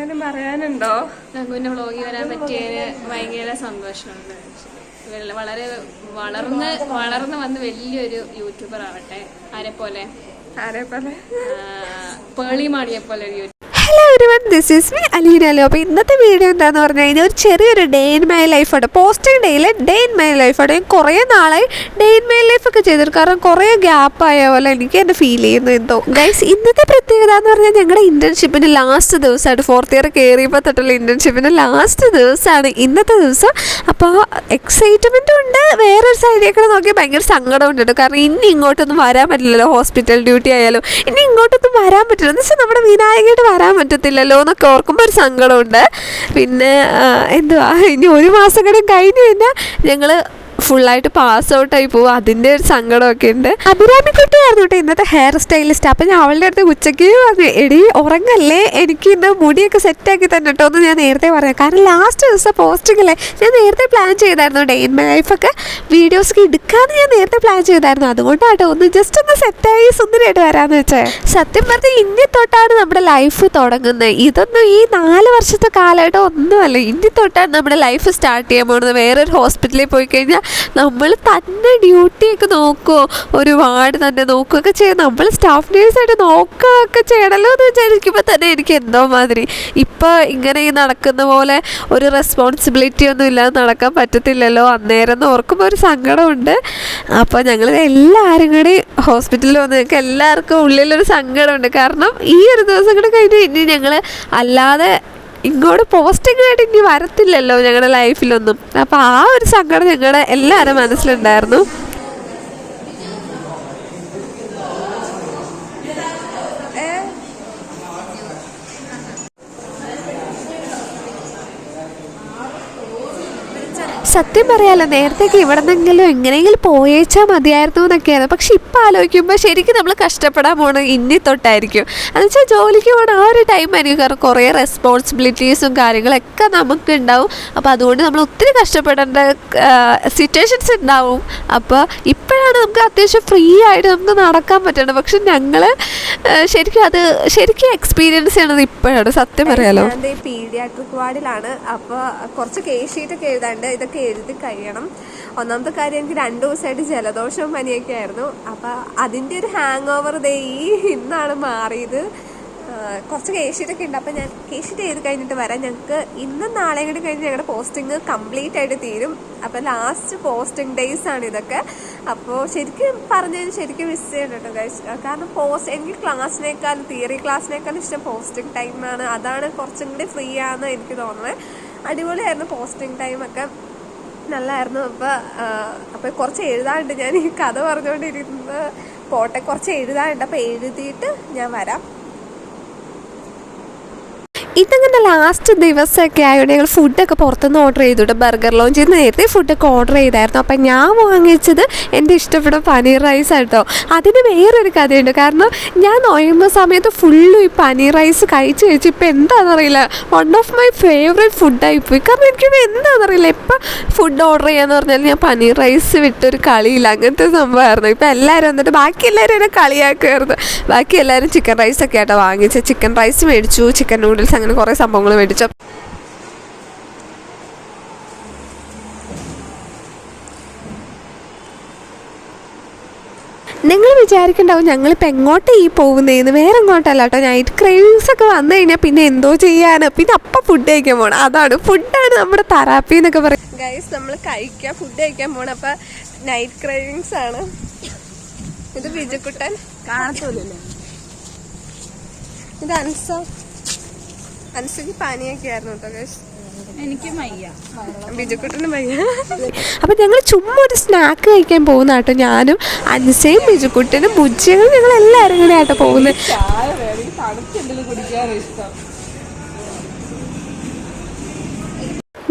എന്തെങ്കിലും പറയാനുണ്ടോ? ഞങ്ങൾ വ്ളോഗിൽ വരാൻ പറ്റിയതിന് ഭയങ്കര സന്തോഷമുണ്ട്. വളരെ വളർന്ന് വളർന്ന് വന്ന് വലിയൊരു യൂട്യൂബർ ആവട്ടെ. ആരെ പോലെ ആരെ പോലെ പേളി മാടിയെ പോലെ ഒരു youtuber hello everyone this is me അലീനല്ലോ അപ്പോൾ ഇന്നത്തെ വീഡിയോ എന്താന്ന് പറഞ്ഞു കഴിഞ്ഞാൽ ഒരു ചെറിയൊരു ഡേ ഇൻ മൈ ലൈഫാണ് പോസ്റ്റിംഗ് ഡേയിൽ ഡേ ഇൻ മൈ ലൈഫാണ് ഞാൻ കുറേ നാളായി ഡേ ഇൻ മൈ ലൈഫൊക്കെ ചെയ്തിട്ട് കാരണം കുറേ ഗ്യാപ്പ് ആയ പോലെ എനിക്ക് എന്നെ ഫീൽ ചെയ്യുന്നു എന്തോ. ഗൈസ് ഇന്നത്തെ പ്രത്യേകത എന്ന് പറഞ്ഞാൽ ഞങ്ങളുടെ ഇന്റേൺഷിപ്പിന്റെ ലാസ്റ്റ് ദിവസമാണ് ഫോർത്ത് ഇയർ കയറിയപ്പോൾ തൊട്ടുള്ള ഇന്റേൺഷിപ്പിന്റെ ലാസ്റ്റ് ദിവസമാണ് ഇന്നത്തെ ദിവസം. അപ്പോൾ എക്സൈറ്റ്മെന്റും ഉണ്ട്. വേറൊരു സൈഡിലേക്ക് നോക്കി ഭയങ്കര സങ്കടമുണ്ട് കേട്ടോ. കാരണം ഇനി ഇങ്ങോട്ടൊന്നും വരാൻ പറ്റില്ലല്ലോ. ഹോസ്പിറ്റൽ ഡ്യൂട്ടി ആയാലും ഇനി ഇങ്ങോട്ടൊന്നും വരാൻ പറ്റില്ല. എന്ന് വെച്ചാൽ നമ്മുടെ വിനായകമായിട്ട് വരാൻ പറ്റത്തില്ലല്ലോ എന്നൊക്കെ ഓർക്കുമ്പോൾ ഒരു സങ്കടമുണ്ട്. പിന്നെ എന്തുവാ? ഇനി ഒരു മാസം കൂടെ കഴിഞ്ഞ് കഴിഞ്ഞാൽ ഞങ്ങൾ ഫുള്ളായിട്ട് പാസ് ഔട്ടായി ആയി പോകും അതിന്റെ ഒരു സങ്കടമൊക്കെ ഉണ്ട്. അഭിരാമി കുട്ടിയായിരുന്നു കേട്ടോ ഇന്നത്തെ ഹെയർ സ്റ്റൈലിസ്റ്റ് അപ്പം ഞാൻ അവളുടെ അടുത്ത് ഉച്ചയ്ക്ക് പറഞ്ഞു എടി ഉറങ്ങല്ലേ? എനിക്ക് ഇന്ന് മുടിയൊക്കെ സെറ്റാക്കി തന്നെ കേട്ടോ എന്ന് ഞാൻ നേരത്തെ പറയാം കാരണം ലാസ്റ്റ് ദിവസം പോസ്റ്റിങ്ങില്ലേ ഞാൻ നേരത്തെ പ്ലാൻ ചെയ്തായിരുന്നു ഡേ ഇൻ മൈ ലൈഫൊക്കെ വീഡിയോസൊക്കെ എടുക്കാമെന്ന് ഞാൻ നേരത്തെ പ്ലാൻ ചെയ്തായിരുന്നു. അതുകൊണ്ടാട്ടോ ഒന്ന് ജസ്റ്റ് ഒന്ന് സെറ്റായി സുന്ദരിയായിട്ട് വരാന്ന് വെച്ചേ. സത്യം പറഞ്ഞാൽ ഇനി തൊട്ടാണ് നമ്മുടെ ലൈഫ് തുടങ്ങുന്നത് ഇതൊന്നും ഈ നാല് വർഷത്തെ കാലഘട്ടം ഒന്നുമല്ല. ഇനി തൊട്ടാണ് നമ്മുടെ ലൈഫ് സ്റ്റാർട്ട് ചെയ്യാൻ പോകുന്നത് വേറൊരു ഹോസ്പിറ്റലിൽ പോയി കഴിഞ്ഞാൽ നമ്മൾ തന്നെ ഡ്യൂട്ടിയൊക്കെ നോക്കുമോ ഒരുപാട് തന്നെ നോക്കുകയൊക്കെ ചെയ്യും. നമ്മൾ സ്റ്റാഫ് നേഴ്സായിട്ട് നോക്കുകയൊക്കെ ചെയ്യണമല്ലോ എന്ന് വിചാരിക്കുമ്പോൾ തന്നെ എനിക്ക് എന്തോ മാതിരി. ഇപ്പോൾ ഇങ്ങനെ ഈ നടക്കുന്ന പോലെ ഒരു റെസ്പോൺസിബിലിറ്റി ഒന്നും ഇല്ലാതെ നടക്കാൻ പറ്റത്തില്ലല്ലോ. അന്നേരം എന്ന് ഓർക്കുമ്പോൾ ഒരു സങ്കടമുണ്ട്. അപ്പോൾ ഞങ്ങൾ എല്ലാവരും കൂടി ഹോസ്പിറ്റലിൽ വന്ന് ഞങ്ങൾക്ക് എല്ലാവർക്കും ഉള്ളിലൊരു സങ്കടമുണ്ട്. കാരണം ഈ ഒരു ദിവസം കൂടെ കഴിഞ്ഞ് ഇനി ഞങ്ങൾ അല്ലാതെ ഇങ്ങോട്ട് പോസ്റ്റിംഗ് ആയിട്ട് ഇനി വരത്തില്ലല്ലോ ഞങ്ങളുടെ ലൈഫിലൊന്നും അപ്പോൾ ആ ഒരു സങ്കടം ഞങ്ങളുടെ എല്ലാവരുടെ മനസ്സിലുണ്ടായിരുന്നു. സത്യം പറയാലോ നേരത്തേക്ക് ഇവിടെ നിന്നെങ്കിലും എങ്ങനെയെങ്കിലും പോയേച്ചാൽ മതിയായിരുന്നു എന്നൊക്കെയായിരുന്നു. പക്ഷെ ഇപ്പം ആലോചിക്കുമ്പോൾ ശരിക്കും നമ്മൾ കഷ്ടപ്പെടാൻ പോകണം ഇനി തൊട്ടായിരിക്കും. എന്ന് വെച്ചാൽ ജോലിക്ക് പോകണം ആ ഒരു ടൈം ആയിരിക്കും. കാരണം കുറേ റെസ്പോൺസിബിലിറ്റീസും കാര്യങ്ങളൊക്കെ നമുക്ക് ഉണ്ടാവും അപ്പോൾ അതുകൊണ്ട് നമ്മൾ ഒത്തിരി കഷ്ടപ്പെടേണ്ട സിറ്റുവേഷൻസ് ഉണ്ടാവും. അപ്പോൾ ഇപ്പോഴാണ് നമുക്ക് അത്യാവശ്യം ഫ്രീ ആയിട്ട് നമുക്ക് നടക്കാൻ പറ്റണം പക്ഷെ ഞങ്ങൾ ശരിക്കും അത് ശരിക്കും എക്സ്പീരിയൻസ് ചെയ്യണത് ഇപ്പോഴാണ്. സത്യം പറയാലോ. പീഡിയാട്രിക് വാർഡിലാണ്. അപ്പോൾ കുറച്ച് കേസ് ഷീറ്റൊക്കെ എഴുതാണ്ട്. ഇതൊക്കെ എഴുതി കഴിയണം. ഒന്നാമത്തെ കാര്യം എനിക്ക് രണ്ടു ദിവസമായിട്ട് ജലദോഷവും പനിയൊക്കെ ആയിരുന്നു. അപ്പോൾ അതിന്റെ ഒരു ഹാങ് ഓവർ ദേ ഈ ഇന്നാണ് മാറിയത്. കുറച്ച് കേസ് ഷീറ്റൊക്കെ ഉണ്ട്. അപ്പോൾ ഞാൻ കേസ് ഷീറ്റ് എഴുതി കഴിഞ്ഞിട്ട് വരാം. ഞങ്ങൾക്ക് ഇന്നും നാളെയും കൂടി കഴിഞ്ഞ് ഞങ്ങളുടെ പോസ്റ്റിംഗ് കംപ്ലീറ്റ് ആയിട്ട് തീരും. അപ്പോൾ ലാസ്റ്റ് പോസ്റ്റിംഗ് ഡേയ്സ് ആണ് ഇതൊക്കെ. അപ്പോൾ ശരിക്കും പറഞ്ഞതിന് ശരിക്കും മിസ് ചെയ്യണം കേട്ടോ കാരണം പോസ്റ്റ് എനിക്ക് ക്ലാസ്സിനേക്കാൾ തിയറി ക്ലാസ്സിനേക്കാൾ ഇഷ്ടം പോസ്റ്റിംഗ് ടൈമാണ് അതാണ് കുറച്ചും കൂടി ഫ്രീ ആണെന്ന് എനിക്ക് തോന്നുന്നത് അടിപൊളിയായിരുന്നു പോസ്റ്റിംഗ് ടൈമൊക്കെ നല്ലായിരുന്നു. അപ്പോൾ അപ്പോൾ കുറച്ച് എഴുതാണ്ട് ഞാൻ ഈ കഥ പറഞ്ഞുകൊണ്ടിരുന്നത് പോട്ടെ കുറച്ച് എഴുതാണ്ട് അപ്പോൾ എഴുതിയിട്ട് ഞാൻ വരാം. ഇതങ്ങനെ ലാസ്റ്റ് ദിവസമൊക്കെ ആയതുകൊണ്ട് ഞങ്ങൾ ഫുഡൊക്കെ പുറത്തുനിന്ന് ഓർഡർ ചെയ്തു കേട്ടോ ബർഗർ ലോഞ്ച് ചെയ്ത് നേരത്തെ ഫുഡൊക്കെ ഓർഡർ ചെയ്തായിരുന്നു. അപ്പം ഞാൻ വാങ്ങിച്ചത് എന്റെ ഇഷ്ടപ്പെട്ട പനീർ റൈസ് ആട്ടോ. അതിന് വേറൊരു കഥയുണ്ട്. കാരണം ഞാൻ നോയുന്ന സമയത്ത് ഫുള്ളും ഈ പനീർ റൈസ് കഴിച്ച് കഴിച്ച് ഇപ്പം എന്താണെന്നറിയില്ല. വൺ ഓഫ് മൈ ഫേവറേറ്റ് ഫുഡായി പോയി കാരണം എനിക്ക് എന്താണെന്നറിയില്ല. ഇപ്പം ഫുഡ് ഓർഡർ ചെയ്യാന്ന് പറഞ്ഞാൽ ഞാൻ പനീർ റൈസ് വിട്ടൊരു കളിയില്ല. അങ്ങനത്തെ സംഭവമായിരുന്നു. ഇപ്പം എല്ലാവരും വന്നിട്ട് ബാക്കി എല്ലാവരും എന്നെ കളിയാക്കുമായിരുന്നു ബാക്കി എല്ലാവരും ചിക്കൻ റൈസ് ഒക്കെ ആട്ടോ വാങ്ങിച്ചത്. ചിക്കൻ റൈസ് മേടിച്ചു. ചിക്കൻ നൂഡിൽസ് അങ്ങനെ കുറേ സംഭവങ്ങൾ മേടിച്ചു. നിങ്ങൾ വിചാരിക്കണ്ടാവും ഞങ്ങളിപ്പോൾ എങ്ങോട്ട് ഈ പോകുന്നതെന്ന് വേറെ എങ്ങോട്ടല്ല കേട്ടോ. നൈറ്റ് ക്രേവിങ്സ് ഒക്കെ വന്നു കഴിഞ്ഞാൽ പിന്നെ എന്തോ ചെയ്യാൻ പിന്നെ അപ്പം ഫുഡ് കഴിക്കാൻ പോകണം അതാണ്. ഫുഡാണ് നമ്മുടെ തെറാപ്പി എന്നൊക്കെ പറയും. ഗൈസ് നമ്മൾ കഴിക്കാം. ഫുഡ് കഴിക്കാൻ പോകണം അപ്പം നൈറ്റ് ക്രേവിങ്സ് ആണ്. ഇത് ബിജുക്കുട്ടൻ. കാണത്തോലല്ലേ? ഇത് അൻസ. അൻസക്ക് പനിയൊക്കെ ആയിരുന്നു കേട്ടോ ഗൈസ് എനിക്ക് മയ്യ ബിജുക്കുട്ടനും ഭയ്യ അപ്പം ഞങ്ങൾ ചുമ്മാ ഒരു സ്നാക്ക് കഴിക്കാൻ പോകുന്ന കേട്ടോ ഞാനും അൻസയും ബിജുക്കുട്ടനും ബുജ്ജിയും ഞങ്ങൾ എല്ലാവരും കൂടെ ആട്ടോ പോകുന്നത്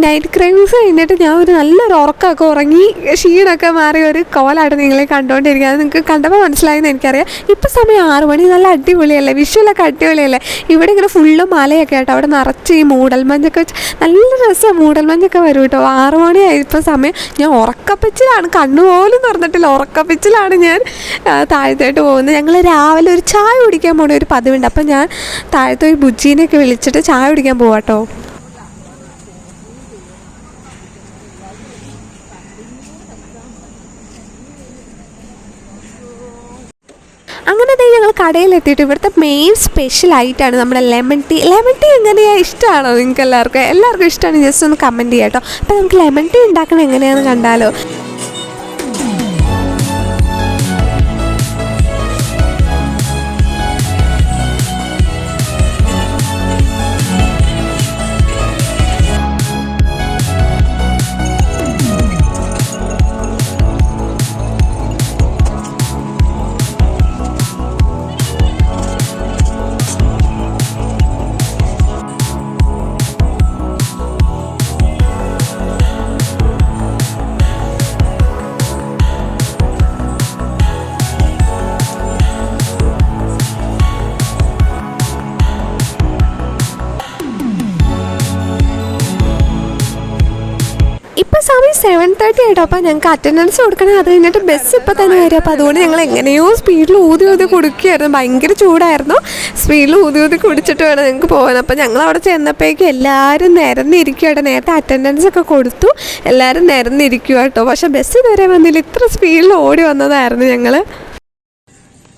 നൈറ്റ് ക്രൈംസ് കഴിഞ്ഞിട്ട് ഞാൻ ഒരു നല്ലൊരു ഉറക്കമൊക്കെ ഉറങ്ങി ക്ഷീണമൊക്കെ മാറി ഒരു കോലായിട്ട് നിങ്ങളെ കണ്ടുകൊണ്ടിരിക്കുക അത് നിങ്ങൾക്ക് കണ്ടപ്പോൾ മനസ്സിലായെന്ന് എനിക്കറിയാം. ഇപ്പം സമയം ആറ് മണി. നല്ല അടിപൊളിയല്ലേ? വിഷ്വലൊക്കെ അടിപൊളിയല്ലേ? ഇവിടെ ഇങ്ങനെ ഫുള്ള് മലയൊക്കെ ആട്ടോ. അവിടെ നിറച്ച് ഈ മൂടൽമഞ്ഞൊക്കെ വെച്ച് നല്ല രസമാണ് മൂടൽമഞ്ഞൊക്കെ വരും കേട്ടോ. ആറ് മണിയായി ഇപ്പം സമയം. ഞാൻ ഉറക്കപ്പിച്ചിലാണ്. കണ്ണുപോലും തുറന്നിട്ടില്ല. ഉറക്കപ്പിച്ചിലാണ് ഞാൻ താഴത്തോട്ട് പോകുന്നത്. ഞങ്ങൾ രാവിലെ ഒരു ചായ കുടിക്കാൻ പോണ ഒരു പതിവുണ്ട്. അപ്പം ഞാൻ താഴത്തെ ഒരു ബുജ്ജീനെയൊക്കെ വിളിച്ചിട്ട് ചായ കുടിക്കാൻ പോവാട്ടോ. അങ്ങനെ തന്നെ ഞങ്ങൾ കടയിലെത്തിയിട്ട് ഇവിടുത്തെ മെയിൻ സ്പെഷ്യൽ ആയിട്ടാണ് നമ്മുടെ ലെമൺ ടീ ലെമൺ ടീ എങ്ങനെയാണ് ഇഷ്ടമാണോ നിങ്ങൾക്ക് എല്ലാവർക്കും എല്ലാവർക്കും ഇഷ്ടമാണ് ജസ്റ്റ് ഒന്ന് കമന്റ് ചെയ്യാം കേട്ടോ അപ്പോൾ നമുക്ക് ലെമൺ ടീ ഉണ്ടാക്കണം എങ്ങനെയാണെന്ന് കണ്ടാലോ? സമയം സെവൻ തേർട്ടി ആയിട്ടോ. അപ്പോൾ ഞങ്ങൾക്ക് അറ്റൻഡൻസ് കൊടുക്കണം. അത് കഴിഞ്ഞിട്ട് ബസ് ഇപ്പം തന്നെ വരും. അപ്പോൾ അതുകൊണ്ട് ഞങ്ങൾ എങ്ങനെയോ സ്പീഡിൽ ഊതി ഊതി കുടിക്കുകയായിരുന്നു ഭയങ്കര ചൂടായിരുന്നു. സ്പീഡിൽ ഊതി ഊതി കുടിച്ചിട്ട് വേണം ഞങ്ങൾക്ക് പോകാൻ അപ്പോൾ ഞങ്ങൾ അവിടെ ചെന്നപ്പോഴേക്കും എല്ലാവരും നിരന്നിരിക്കുക കേട്ടോ നേരത്തെ അറ്റൻഡൻസ് ഒക്കെ കൊടുത്തു. എല്ലാവരും നിരന്നിരിക്കുക കേട്ടോ. പക്ഷേ ബസ് ഇതുവരെ വന്നില്ല. ഇത്ര സ്പീഡിൽ ഓടി വന്നതായിരുന്നു ഞങ്ങൾ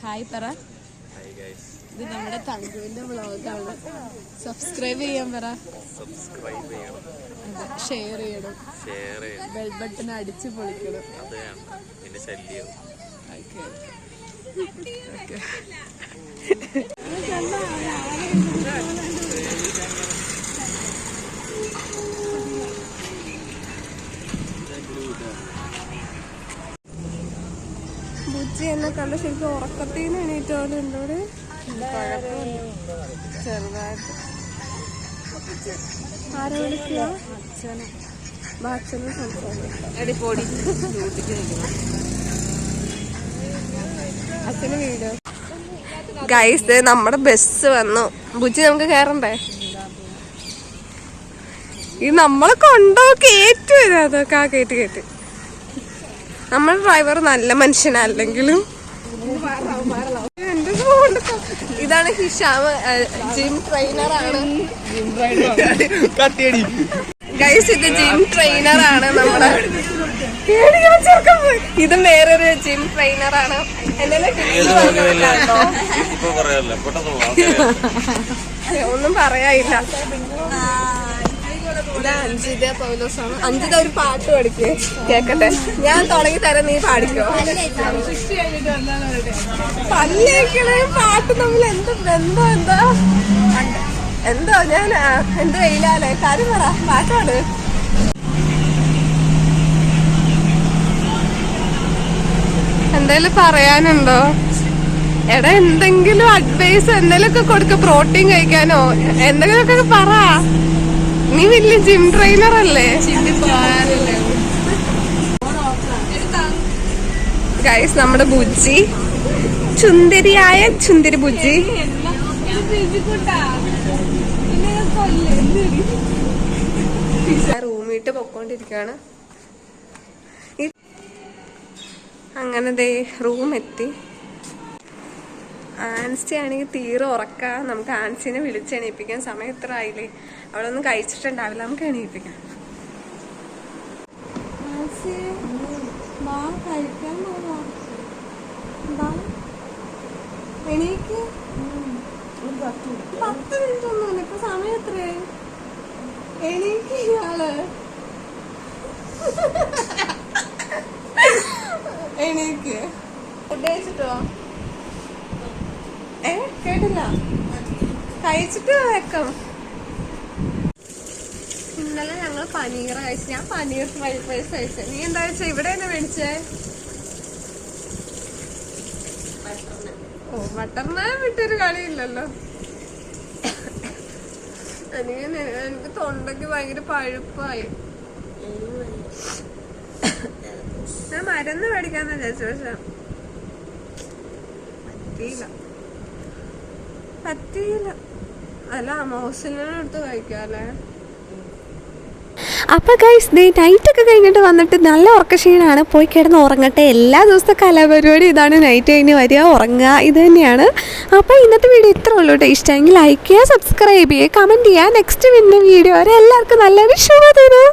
ഹായ് പറ. ഇത് നമ്മുടെ തങ്കുവിന്റെ വ്ളോഗാണ് സബ്സ്ക്രൈബ് ചെയ്യാൻ പറ. സബ്സ്ക്രൈബ് ചെയ്യണം. ഷെയർ ചെയ്യണം. ഷെയർ ചെയ്യണം. ബെൽ ബട്ടൺ അടിച്ച് പൊളിക്കണം. അത് വേണം. പിന്നെ ശല്യം. ബുജ്ജി എന്നെ കണ്ട ശരിക്കും ഉറക്കത്തിൽ നിന്ന് എണീറ്റോണ്ട് എന്നോട് ചെറുതായിട്ട്. ആരെ വിളിക്കുക അച്ഛനെ അച്ഛനും സംസാരിക്കും അച്ഛന് വീഡിയോ ഗൈസ് നമ്മുടെ ബസ് വന്നു. ബുജി നമുക്ക് കേറണ്ടേ? ഇത് നമ്മളെ കൊണ്ടോ കേറ്റു വരും അതൊക്കെ ആ കേട്ട് കേട്ട്. നമ്മുടെ ഡ്രൈവർ നല്ല മനുഷ്യനല്ലെങ്കിലും ഇതാണ് ഹിഷാമ് ജിം ട്രെയിനർ ആണ്. കത്തിയടി. ഗൈസ് ഇത് ജിം ട്രെയിനറാണ് നമ്മുടെ. ഇത് വേറൊരു ജിം പറയാല്ല പെട്ടെന്ന് ഒന്നും പറയാനില്ല. ഇത് അഞ്ചിത പൗലോസാണ് അഞ്ചിത ഒരു പാട്ട് പഠിക്കേ. കേക്കട്ടെ. ഞാൻ തുടങ്ങി തരാം നീ പാടിക്കോ. പല്ലേക്കണേ പാട്ട് തമ്മിൽ എന്ത് ബന്ധം എന്താ? എന്തോ ഞാൻ എന്ത് വെയിലാലേ കാര്യം പറ പാട്ടാണ് എന്തേലും പറയാനുണ്ടോ? എടാ എന്തെങ്കിലും അഡ്വൈസ് എന്തെങ്കിലുമൊക്കെ കൊടുക്ക പ്രോട്ടീൻ കഴിക്കാനോ? എന്തെങ്കിലുമൊക്കെ പറ. നീ വലിയ ജിം ട്രെയിനർ അല്ലേ? ഗൈസ് നമ്മുടെ ബുജ്ജി. ചുന്ദരിയായ ചുന്ദരി ബുജ്ജി. റൂമിട്ട് പൊക്കോണ്ടിരിക്കാണ് അങ്ങനെ ദേ റൂം എത്തി. ആൻസി ആണെങ്കിൽ തീരെ ഉറക്ക. നമുക്ക് ആൻസിനെ വിളിച്ചെണീപ്പിക്കാൻ സമയം എത്ര ആയില്ലേ? അവളൊന്നും കഴിച്ചിട്ടുണ്ടാവില്ല. നമുക്ക് എണീപ്പിക്കാം. പത്ത് മിനിറ്റ് ഒന്നും ഇപ്പൊ സമയം എത്രയായി? എണീക്ക് ഇയാൾ. എണീക്ക്. ഫുഡ് കഴിച്ചിട്ടോ? ഏ കേട്ടില്ല. കഴിച്ചിട്ട് വെക്കാം ഇന്നലെ ഞങ്ങൾ പനീർ കഴിച്ചു ഞാൻ പനീർ ഫ്രൈഡ് റൈസ് കഴിച്ചു. നീ എന്താ വെച്ചാ ഇവിടെ തന്നെ മേടിച്ചേ? ഓ ബട്ടർ നാൻ വിട്ടൊരു കളിയില്ലല്ലോ. എനിക്ക് എനിക്ക് തൊണ്ടയ്ക്ക് ഭയങ്കര പഴുപ്പായി. ഞാൻ മരുന്ന് മേടിക്കാന്ന് വിചാരിച്ചു പക്ഷെ പറ്റിയില്ല. പറ്റിയില്ല. അല്ല മോസിലിനെ എടുത്ത് കഴിക്കാല്ലേ? അപ്പോൾ ഗൈസ് ദേ നൈറ്റൊക്കെ കഴിഞ്ഞിട്ട് വന്നിട്ട് നല്ല ഉറക്കക്ഷീണമാണ് പോയി കിടന്ന് ഉറങ്ങട്ടെ. എല്ലാ ദിവസത്തെ കലാപരിപാടി ഇതാണ്. നൈറ്റ് കഴിഞ്ഞ് വരിക ഉറങ്ങുക ഇത് തന്നെയാണ്. അപ്പോൾ ഇന്നത്തെ വീഡിയോ ഇത്ര ഉള്ളൂ കേട്ടോ ഇഷ്ടമെങ്കിൽ ലൈക്ക് ചെയ്യുക സബ്സ്ക്രൈബ് ചെയ്യുക കമന്റ് ചെയ്യുക. നെക്സ്റ്റ് പിന്നെ വീഡിയോ വരെ എല്ലാവർക്കും നല്ലൊരു ശുഭദിനം.